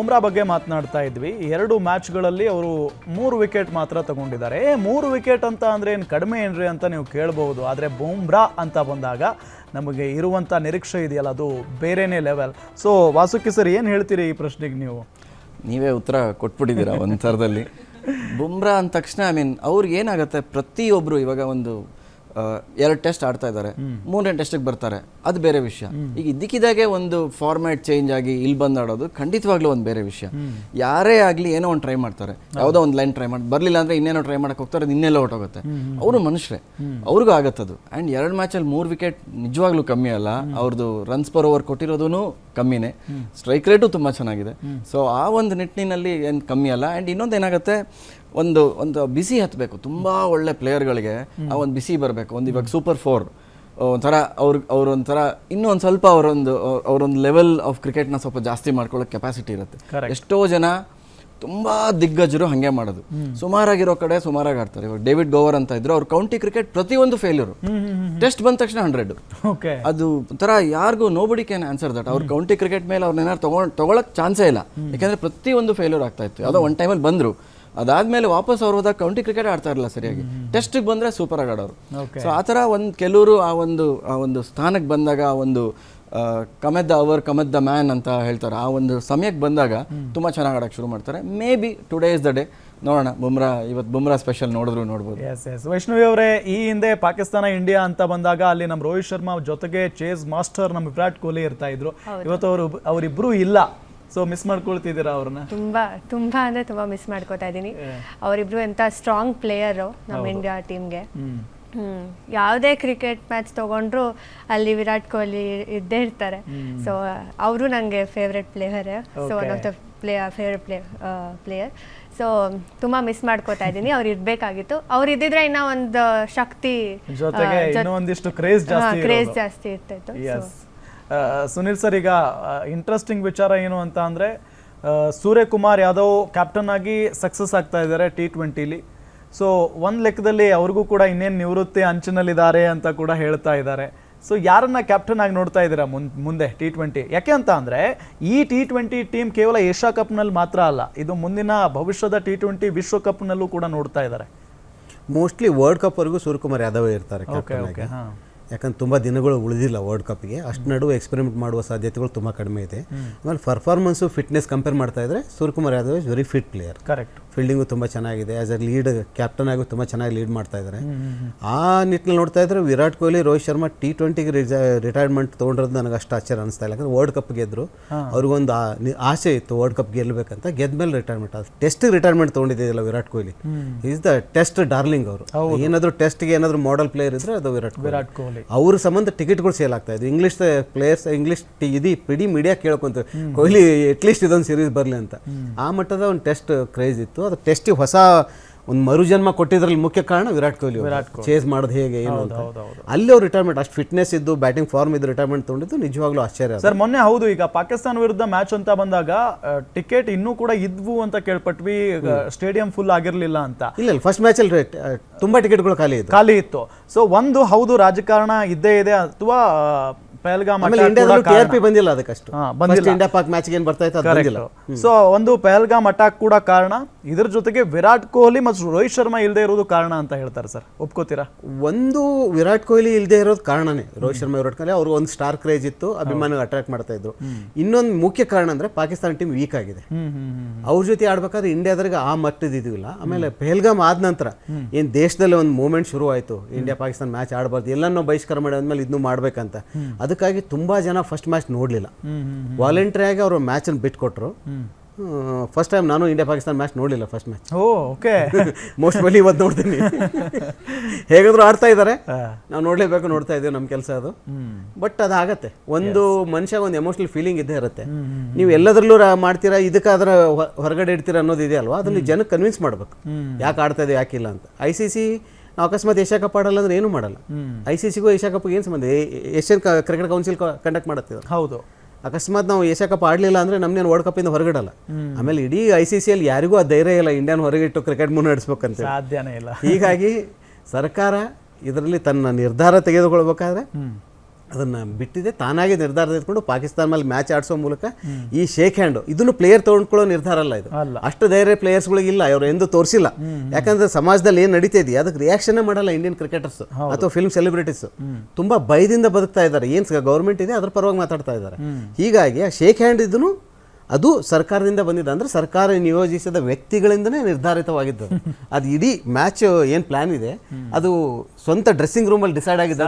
ಬುಮ್ರಾ ಬಗ್ಗೆ ಮಾತನಾಡ್ತಾ ಇದ್ವಿ. ಎರಡು ಮ್ಯಾಚ್ಗಳಲ್ಲಿ ಅವರು ಮೂರು ವಿಕೆಟ್ ಮಾತ್ರ ತಗೊಂಡಿದ್ದಾರೆ. ಮೂರು ವಿಕೆಟ್ ಅಂತ ಅಂದ್ರೆ ಏನು ಕಡಿಮೆ ಏನ್ರಿ ಅಂತ ನೀವು ಕೇಳಬಹುದು. ಆದರೆ ಬುಮ್ರಾ ಅಂತ ಬಂದಾಗ ನಮಗೆ ಇರುವಂಥ ನಿರೀಕ್ಷೆ ಇದೆಯಲ್ಲ, ಅದು ಬೇರೆನೇ ಲೆವೆಲ್ ಸೊ ವಾಸುಕಿ ಸರ್, ಏನು ಹೇಳ್ತೀರಿ ಈ ಪ್ರಶ್ನೆಗೆ ನೀವು? ನೀವೇ ಉತ್ತರ ಕೊಟ್ಬಿಟ್ಟಿದ್ದೀರಾ ಒಂದು ಥರದಲ್ಲಿ. ಬುಮ್ರಾ ಅಂದ ತಕ್ಷಣ ಐ ಮೀನ್ ಅವ್ರಿಗೆ ಏನಾಗುತ್ತೆ? ಪ್ರತಿಯೊಬ್ಬರು ಇವಾಗ ಒಂದು ಎರಡು ಟೆಸ್ಟ್ ಆಡ್ತಾ ಇದ್ದಾರೆ. ಮೂರನೇ ಟೆಸ್ಟಿಗೆ ಬರ್ತಾರೆ. ಅದು ಬೇರೆ ವಿಷಯ. ಈಗ ಇದ್ದಕ್ಕಿದ್ದಾಗೆ ಒಂದು ಫಾರ್ಮ್ಯಾಟ್ ಚೇಂಜ್ ಆಗಿ ಇಲ್ಲಿ ಬಂದು ಆಡೋದು ಖಂಡಿತವಾಗ್ಲೂ ಒಂದು ಬೇರೆ ವಿಷಯ. ಯಾರೇ ಆಗಲಿ ಏನೋ ಒಂದು ಟ್ರೈ ಮಾಡ್ತಾರೆ. ಯಾವುದೋ ಒಂದು ಲೈನ್ ಟ್ರೈ ಮಾಡಿ ಬರಲಿಲ್ಲ ಅಂದ್ರೆ ಇನ್ನೇನೋ ಟ್ರೈ ಮಾಡಕ್ಕೆ ಹೋಗ್ತಾರೆ ಅದು ಇನ್ನೆಲ್ಲ ಹೊಟ್ಟೋಗುತ್ತೆ ಅವರು ಮನುಷ್ಯರೇ. ಅವ್ರಿಗೂ ಆಗತ್ತದು. ಆ್ಯಂಡ್ ಎರಡು ಮ್ಯಾಚಲ್ಲಿ ಮೂರು ವಿಕೆಟ್ ನಿಜವಾಗ್ಲೂ ಕಮ್ಮಿ ಅಲ್ಲ. ಅವ್ರದ್ದು ರನ್ಸ್ ಪರ್ ಓವರ್ ಕೊಟ್ಟಿರೋದು ಕಮ್ಮಿನೇ. ಸ್ಟ್ರೈಕ್ ರೇಟು ತುಂಬ ಚೆನ್ನಾಗಿದೆ. ಸೊ ಆ ಒಂದು ನಿಟ್ಟಿನಲ್ಲಿ ಏನು ಕಮ್ಮಿ ಅಲ್ಲ. ಆ್ಯಂಡ್ ಇನ್ನೊಂದು ಏನಾಗುತ್ತೆ ಒಂದು ಒಂದು ಬಿಸಿ ಹತ್ತಬೇಕು ತುಂಬ ಒಳ್ಳೆ ಪ್ಲೇಯರ್ಗಳಿಗೆ ಆ ಒಂದು ಬಿಸಿ ಬರಬೇಕು. ಒಂದು ಇವಾಗ ಸೂಪರ್ ಫೋರ್ ಒಂಥರ ಅವ್ರ ಅವ್ರೊಂಥರ ಇನ್ನೂ ಒಂದು ಸ್ವಲ್ಪ ಅವರೊಂದು ಅವರೊಂದು ಲೆವೆಲ್ ಆಫ್ ಕ್ರಿಕೆಟ್ನ ಸ್ವಲ್ಪ ಜಾಸ್ತಿ ಮಾಡ್ಕೊಳ್ಳೋ ಕೆಪಾಸಿಟಿ ಇರುತ್ತೆ. ಎಷ್ಟೋ ಜನ ತುಂಬಾ ದಿಗ್ಗಜರು ಹಂಗೆ ಮಾಡೋದು. ಸುಮಾರಾಗಿರೋ ಕಡೆ ಸುಮಾರಾಗಿ ಆಡ್ತಾರೆ. ಇವಾಗ ಡೇವಿಡ್ ಗೋವರ್ ಅಂತ ಇದ್ರು ಅವ್ರ ಕೌಂಟಿ ಕ್ರಿಕೆಟ್ ಪ್ರತಿಯೊಂದು ಫೇಲ್ಯೂರ್ ಟೆಸ್ಟ್ ಬಂದ ತಕ್ಷಣ ಹಂಡ್ರೆಡ್ ಅದು ಒಂಥರ ಯಾರಿಗೂ ನೋಬಡಿ ಕ್ಯಾನ್ ಆನ್ಸರ್ ದಟ್ ಅವ್ರ ಕೌಂಟಿ ಕ್ರಿಕೆಟ್ ಮೇಲೆ ಅವ್ರನ್ನ ಏನಾರು ತಗೊಂಡ್ ತಗೊಳಕ್ ಚಾನ್ಸೇ ಇಲ್ಲ. ಯಾಕಂದ್ರೆ ಪ್ರತಿಯೊಂದು ಫೇಲ್ಯೂರ್ ಆಗ್ತಾ ಇತ್ತು. ಯಾವುದೋ ಒನ್ ಟೈಮಲ್ಲಿ ಬಂದ್ರು. ಅದಾದ್ಮೇಲೆ ವಾಪಸ್ ಅವ್ರು ಹೋದಾಗ ಕೌಂಟಿ ಕ್ರಿಕೆಟ್ ಆಡ್ತಾ ಇರಲಿಲ್ಲ ಸರಿಯಾಗಿ. ಟೆಸ್ಟಿಗೆ ಬಂದ್ರೆ ಸೂಪರ್ ಆಗಿ ಆಡೋರು. ಸೊ ಆ ಥರ ಒಂದು ಕೆಲವರು ಆ ಒಂದು ಆ ಒಂದು ಸ್ಥಾನಕ್ಕೆ ಬಂದಾಗ ಆ ಒಂದು come the hour come the man ಅಂತ ಹೇಳ್ತಾರೆ. ಆ ಒಂದು ಸಮಯಕ್ಕೆ ಬಂದಾಗ ತುಂಬಾ ಚೆನ್ನಾಗಿ ಆಡೋಕ್ಕೆ ಶುರು ಮಾಡ್ತಾರೆ. Maybe today is the day ನೋಡೋಣ ಬುಮ್ರಾ ಇವತ್ತು ಬುಮ್ರಾ ಸ್ಪೆಷಲ್ ನೋಡಿದ್ರು ನೋಡ್ಬೋದು. ಎಸ್ ಎಸ್ ವೈಷ್ಣವಿ ಅವರೇ ಈ ಹಿಂದೆ ಪಾಕಿಸ್ತಾನ ಇಂಡಿಯಾ ಅಂತ ಬಂದಾಗ ಅಲ್ಲಿ ನಮ್ಮ ರೋಹಿತ್ ಶರ್ಮಾ ಜೊತೆಗೆ ಚೇಸ್ ಮಾಸ್ಟರ್ ನಮ್ಮ ವಿರಾಟ್ ಕೊಹ್ಲಿ ಇರ್ತಾ ಇದ್ರು. ಇವತ್ತು ಅವರು ಅವರಿಬ್ರು ಇಲ್ಲ. ಸೊ ಮಿಸ್ ಮಾಡ್ಕೊಳ್ತಿದ್ದೀರಾ ಅವ್ರನ್ನ? ತುಂಬಾ ತುಂಬಾ ಅಂದ್ರೆ ತುಂಬಾ ಮಿಸ್ ಮಾಡ್ಕೋತಾ ಇದ್ದೀನಿ. ಅವರಿಬ್ರು ಎಂತ ಸ್ಟ್ರಾಂಗ್ ಪ್ಲೇಯರು ನಮ್ಮ ಇಂಡಿಯಾ ಟೀಮ್ಗೆ ಹ್ಮ್. ಯಾವುದೇ ಕ್ರಿಕೆಟ್ ಮ್ಯಾಚ್ ತಗೊಂಡ್ರು ಅಲ್ಲಿ ವಿರಾಟ್ ಕೊಹ್ಲಿ ಇದ್ದೇ ಇರ್ತಾರೆ. ಸೊ ಅವರು ನನಗೆ favourite player so one of the play favourite play player so ತುಂಬಾ ಮಿಸ್ ಮಾಡ್ಕೋತಾ ಇದ್ದೀನಿ. ಅವ್ರು ಇರ್ಬೇಕಾಗಿತ್ತು. ಅವ್ರು ಇದ್ದಿದ್ರೆ ಇನ್ನ ಒಂದು ಶಕ್ತಿ ಒಂದಿಷ್ಟು ಕ್ರೇಜ್ ಜಾಸ್ತಿ ಕ್ರೇಜ್ ಜಾಸ್ತಿ ಇರ್ತಿತ್ತು. ಸುನಿಲ್ ಸರ್ ಈಗ ಇಂಟ್ರೆಸ್ಟಿಂಗ್ ವಿಚಾರ ಏನು ಅಂತ ಅಂದರೆ ಸೂರ್ಯಕುಮಾರ್ ಯಾದವ್ ಕ್ಯಾಪ್ಟನ್ ಆಗಿ ಸಕ್ಸಸ್ ಆಗ್ತಾ ಇದ್ದಾರೆ ಟಿ ಟ್ವೆಂಟಿಲಿ ಸೊ ಒಂದು ಲೆಕ್ಕದಲ್ಲಿ ಅವ್ರಿಗೂ ಕೂಡ ಇನ್ನೇನು ನಿವೃತ್ತಿ ಅಂಚಿನಲ್ಲಿದ್ದಾರೆ ಅಂತ ಕೂಡ ಹೇಳ್ತಾ ಇದ್ದಾರೆ. ಸೊ ಯಾರನ್ನ ಕ್ಯಾಪ್ಟನ್ ಆಗಿ ನೋಡ್ತಾ ಇದ್ದೀರಾ ಮುನ್ ಮುಂದೆ ಟಿ ಟ್ವೆಂಟಿ ಯಾಕೆ ಅಂತ ಅಂದರೆ ಈ ಟಿ ಟ್ವೆಂಟಿ ಟೀಮ್ ಕೇವಲ ಏಷ್ಯಾ ಕಪ್ನಲ್ಲಿ ಮಾತ್ರ ಅಲ್ಲ ಇದು ಮುಂದಿನ ಭವಿಷ್ಯದ ಟಿ ಟ್ವೆಂಟಿ ವಿಶ್ವಕಪ್ನಲ್ಲೂ ಕೂಡ ನೋಡ್ತಾ ಇದ್ದಾರೆ. ಮೋಸ್ಟ್ಲಿ ವರ್ಲ್ಡ್ ಕಪ್ವರೆಗೂ ಸೂರ್ಯಕುಮಾರ್ ಯಾದವ್ ಇರ್ತಾರೆ ಓಕೆ ಓಕೆ ಆಗಿ. ಹಾಂ. ಯಾಕಂದ್ರೆ ತುಂಬ ದಿನಗಳು ಉಳಿದಿಲ್ಲ ವರ್ಲ್ಡ್ ಕಪ್ಗೆ ಅಷ್ಟು ನಡುವೆ ಎಕ್ಸ್ಪೆರಿಮೆಂಟ್ ಮಾಡುವ ಸಾಧ್ಯತೆಗಳು ತುಂಬ ಕಡಿಮೆ ಇದೆ. ಆಮೇಲೆ ಪರ್ಫಾರ್ಮೆನ್ಸು ಫಿಟ್ನೆಸ್ ಕಂಪೇರ್ ಮಾಡ್ತಾ ಇದ್ರೆ Suryakumar Yadav is very fit player correct fielding ತುಂಬ ಚೆನ್ನಾಗಿದೆ. ಆ್ಯಸ್ ಎ ಲೀಡ್ ಕ್ಯಾಪ್ಟನ್ ಆಗು ತುಂಬ ಚೆನ್ನಾಗಿ ಲೀಡ್ ಮಾಡ್ತಾ ಇದ್ದಾರೆ ಆ ನಿಟ್ಟಿನಲ್ಲಿ ನೋಡ್ತಾ ಇದ್ರೆ ವಿರಾಟ್ ಕೊಹ್ಲಿ ರೋಹಿತ್ ಶರ್ಮಾ ಟಿ ಟ್ವೆಂಟಿಗೆ ರಿಟೈರ್ಮೆಂಟ್ ತೊಗೊಂಡಿರೋದು ನನಗೆ ಅಷ್ಟು ಆಶ್ಚರ್ಯ ಅನಿಸ್ತಾ ಇಲ್ಲ. ಯಾಕಂದ್ರೆ ವರ್ಲ್ಡ್ ಕಪ್ ಗೆದ್ರು. ಅವ್ರಿಗೊಂದು ಆಸೆ ಇತ್ತು ವರ್ಲ್ಡ್ ಕಪ್ ಗೆಲ್ಲಬೇಕಂತ ಗೆದ್ಮೇಲೆ ರಿಟೈರ್ಮೆಂಟ್ ಅದು test retirement ತೊಗೊಂಡಿದ್ದಿಲ್ಲ Virat Kohli. Is the test darling ಅವರು. ಏನಾದರೂ ಟೆಸ್ಟ್ಗೆ ಏನಾದರೂ ಮಾಡಲ್ ಪ್ಲೇಯರ್ ಇದ್ರೆ ಅದು ವಿರಾಟ್ ಕೊಹ್ಲಿ. ವಿರಾಟ್ ಕೊಹ್ಲಿ. ಅವ್ರ ಸಂಬಂಧ ಟಿಕೆಟ್ಗಳು ಸೇಲ್ ಆಗ್ತಾ ಇದ್ದು ಇಂಗ್ಲಿಷ್ ಪ್ಲೇಯರ್ಸ್ ಇಂಗ್ಲಿಷ್ ಇದು ಇಡೀ ಮೀಡಿಯಾ ಕೇಳ್ಕೊಂತ ಕೊಹ್ಲಿ ಅಟ್ಲೀಸ್ಟ್ ಇದೊಂದು ಸೀರೀಸ್ ಬರಲಿ ಅಂತ. ಆ ಮಟ್ಟದ ಒಂದು ಟೆಸ್ಟ್ ಕ್ರೇಜ್ ಇತ್ತು. ಅದು ಟೆಸ್ಟಿಗೆ ಹೊಸ ಒಂದು ಮರುಜನ್ಮ ಕೊಟ್ಟಿದ್ರಲ್ಲಿ ಮುಖ್ಯ ಕಾರಣ ವಿರಾಟ್ ಕೊಹ್ಲಿ ಚೇಸ್ ಮಾಡೋದು ಹೇಗೆ ಏನು ಅಂತ. ಅಲ್ಲಿ ಅವ್ರು ರಿಟೈರ್ಮೆಂಟ್ ಅಷ್ಟು ಫಿಟ್ನೆಸ್ ಇದ್ದು ಬ್ಯಾಟಿಂಗ್ ಫಾರ್ಮ್ ಇದ್ದು ರಿಟೈರ್ಮೆಂಟ್ ತೊಗೊಂಡಿದ್ದು ನಿಜವಾಗ್ಲೂ ಆಶ್ಚರ್ಯ ಸರ್ ಮೊನ್ನೆ ಹೌದು ಈಗ ಪಾಕಿಸ್ತಾನ ವಿರುದ್ಧ ಮ್ಯಾಚ್ ಅಂತ ಬಂದಾಗ ಟಿಕೆಟ್ ಇನ್ನೂ ಕೂಡ ಇದ್ವು ಅಂತ ಕೇಳ್ಪಟ್ವಿ ಸ್ಟೇಡಿಯಂ ಫುಲ್ ಆಗಿರಲಿಲ್ಲ ಅಂತ. ಇಲ್ಲ ಇಲ್ಲ ಫಸ್ಟ್ ಮ್ಯಾಚಲ್ಲಿ ರೇಟ್ ತುಂಬ ಟಿಕೆಟ್ಗಳು ಖಾಲಿ ಇತ್ತು ಖಾಲಿ ಇತ್ತು. ಸೊ ಒಂದು ಹೌದು ರಾಜಕಾರಣ ಇದ್ದೇ ಇದೆ ಅಥವಾ ಪಹಲ್ಗಾಮ್ ಬಂದಿಲ್ಲ ಅದಕ್ಕಷ್ಟು ಬಂದಿಲ್ಲ. ಇಂಡಿಯಾ ಪಾಕ್ ಮ್ಯಾಚ್ ಏನು ಬರ್ತಾ ಇತ್ತು ಬಂದಿಲ್ಲ. ಸೊ ಒಂದು ಪಹಲ್ಗಾಮ್ ಅಟ್ಯಾಕ್ ಕೂಡ ಕಾರಣ. ಇದ್ರ ಜೊತೆಗೆ ವಿರಾಟ್ ಕೊಹ್ಲಿ ಮತ್ತು ರೋಹಿತ್ ಶರ್ಮಾ ಇಲ್ಲದೆ ಇರೋದು ಕಾರಣ ಅಂತ ಹೇಳ್ತಾರೆ ಸರ್. ಒಪ್ಕೋತೀರಾ? ಒಂದು ವಿರಾಟ್ ಕೊಹ್ಲಿ ಇಲ್ಲದೆ ಇರೋದು ಕಾರಣನೇ. ರೋಹಿತ್ ಶರ್ಮಾ ವಿರಾಟ್ ಕೊಹ್ಲಿ ಅವ್ರು ಒಂದು ಸ್ಟಾರ್ ಕ್ರೇಜ್ ಇತ್ತು ಅಭಿಮಾನಿಗಳು ಅಟ್ರಾಕ್ಟ್ ಮಾಡ್ತಾ ಇದ್ರು. ಇನ್ನೊಂದು ಮುಖ್ಯ ಕಾರಣ ಅಂದ್ರೆ ಪಾಕಿಸ್ತಾನ ಟೀಮ್ ವೀಕ್ ಆಗಿದೆ. ಅವ್ರ ಜೊತೆ ಆಡ್ಬೇಕಾದ್ರೆ ಇಂಡಿಯಾದ್ರಿಗೆ ಆ ಮಟ್ಟದ ಇದಿಲ್ಲ ಆಮೇಲೆ ಪೆಹಲ್ಗಾಮ್ ಆದ ನಂತರ ಏನ್ ದೇಶದಲ್ಲಿ ಒಂದು ಮೂಮೆಂಟ್ ಶುರು ಆಯ್ತು ಇಂಡಿಯಾ ಪಾಕಿಸ್ತಾನ ಮ್ಯಾಚ್ ಆಡಬಾರ್ದು. ಎಲ್ಲನೂ ಬಹಿಷ್ಕಾರ ಮಾಡಿದ್ಮೇಲೆ ಇದನ್ನು ಮಾಡ್ಬೇಕಂತ. ಅದಕ್ಕಾಗಿ ತುಂಬಾ ಜನ ಫಸ್ಟ್ ಮ್ಯಾಚ್ ನೋಡಲಿಲ್ಲ. ವಾಲಂಟ್ರಿಯಾಗಿ ಅವರು ಮ್ಯಾಚನ್ನು ಬಿಟ್ಕೊಟ್ರು. ಫಸ್ಟ್ ಟೈಮ್ ನಾನು ಇಂಡಿಯಾ ಪಾಕಿಸ್ತಾನ ಮ್ಯಾಚ್ ನೋಡಲಿಲ್ಲ ಫಸ್ಟ್ ಮ್ಯಾಚ್ ಓಕೆ ಮೋಸ್ಟ್ ಬಲಿ ಇವತ್ತು ನೋಡ್ತೀನಿ. ಹೇಗಾದ್ರೂ ಆಡ್ತಾ ಇದ್ದಾರೆ ನಾವು ನೋಡಲೇಬೇಕು ನೋಡ್ತಾ ಇದ್ದೀವಿ ನಮ್ಮ ಕೆಲಸ ಅದು. ಬಟ್ ಅದಾಗತ್ತೆ ಒಂದು ಮನುಷ್ಯ ಒಂದು ಎಮೋಷನಲ್ ಫೀಲಿಂಗ್ ಇದ್ದೇ ಇರುತ್ತೆ. ನೀವು ಎಲ್ಲದರಲ್ಲೂ ಮಾಡ್ತೀರಾ ಇದಕ್ಕಾದ್ರೆ ಹೊರಗಡೆ ಇಡ್ತೀರಾ ಅನ್ನೋದು ಇದೆಯಲ್ವಾ? ಅದನ್ನ ಜನಕ್ಕೆ ಕನ್ವಿನ್ಸ್ ಮಾಡ್ಬೇಕು. ಯಾಕೆ ಆಡ್ತಾ ಇದೆ ಯಾಕಿಲ್ಲ ಅಂತ. ಐ ಸಿ ಸಿ ನಾವು ಅಕಸ್ಮಾತ್ ಏಷ್ಯಾ ಕಪ್ ಆಡಲ್ಲ ಅಂದ್ರೆ ಏನು ಮಾಡಲ್ಲ. ಐ ಸಿ ಸಿಗೂ ಏಷ್ಯಾ ಕಪ್ ಏನು ಸಂಬಂಧ? ಏಷ್ಯನ್ ಕ್ರಿಕೆಟ್ ಕೌನ್ಸಿಲ್ ಕಂಡಕ್ಟ್ ಮಾಡುತ್ತೆ ಹೌದು. ಅಕಸ್ಮಾತ್ ನಾವು ಏಷ್ಯಾ ಕಪ್ ಆಡಲಿಲ್ಲ ಅಂದ್ರೆ ನಮ್ಮನೇನು ವರ್ಲ್ಡ್ ಕಪ್ಪಿಂದ ಹೊರಗಡಲ್ಲ. ಆಮೇಲೆ ಇಡೀ ಐ ಸಿ ಸಿಯಲ್ಲಿ ಯಾರಿಗೂ ಆ ಧೈರ್ಯ ಇಲ್ಲ ಇಂಡಿಯನ್ ಹೊರಗಿಟ್ಟು ಕ್ರಿಕೆಟ್ ಮುನ್ನಡೆಸ್ಬೇಕಂತ ಸಾಧ್ಯನೇ ಇಲ್ಲ. ಹೀಗಾಗಿ ಸರ್ಕಾರ ಇದರಲ್ಲಿ ತನ್ನ ನಿರ್ಧಾರ ತೆಗೆದುಕೊಳ್ಬೇಕಾದ್ರೆ ಅದನ್ನ ಬಿಟ್ಟಿದೆ. ತಾನಾಗೆ ನಿರ್ಧಾರ ತೆಗೆದುಕೊಂಡು ಪಾಕಿಸ್ತಾನ ಮೇಲೆ ಮ್ಯಾಚ್ ಆಡಿಸೋ ಮೂಲಕ ಈ ಶೇಕ್ ಹ್ಯಾಂಡ್ ಇದನ್ನು ಪ್ಲೇಯರ್ ತೊಗೊಂಡ್ಕೊಳ್ಳೋ ನಿರ್ಧಾರ ಅಲ್ಲ ಇದು. ಅಷ್ಟು ಧೈರ್ಯ ಪ್ಲೇಯರ್ಸ್ಗಳಿಗಿಲ್ಲ ಅವರು ಎಂದು ತೋರಿಸಿಲ್ಲ. ಯಾಕಂದ್ರೆ ಸಮಾಜದಲ್ಲಿ ಏನು ನಡೀತಾ ಇದೆಯಾ? ಅದಕ್ಕೆ ರಿಯಾಕ್ಷನ್ ಮಾಡಲ್ಲ ಇಂಡಿಯನ್ ಕ್ರಿಕೆಟರ್ಸ್ ಅಥವಾ ಫಿಲ್ಮ್ ಸೆಲೆಬ್ರಿಟೀಸ್ ತುಂಬಾ ಭಯದಿಂದ ಬದುಕ್ತಾ ಇದ್ದಾರೆ. ಏನು ಗೌರ್ಮೆಂಟ್ ಇದೆ ಅದ್ರ ಪರವಾಗಿ ಮಾತಾಡ್ತಾ ಇದ್ದಾರೆ. ಹೀಗಾಗಿ ಆ ಶೇಕ್ ಹ್ಯಾಂಡ್ ಇದನ್ನು ಅದು ಸರ್ಕಾರದಿಂದ ಬಂದಿದೆ. ಅಂದ್ರೆ ಸರ್ಕಾರ ನಿಯೋಜಿಸಿದ ವ್ಯಕ್ತಿಗಳಿಂದನೇ ನಿರ್ಧಾರಿತವಾಗಿದ್ದು ಅದು ಇಡೀ ಮ್ಯಾಚ್ ಏನು ಪ್ಲಾನ್ ಇದೆ ಅದು ಸ್ವಂತ ಡ್ರೆಸ್ಸಿಂಗ್ ರೂಮಲ್ಲಿ ಡಿಸೈಡ್ ಆಗಿದೆ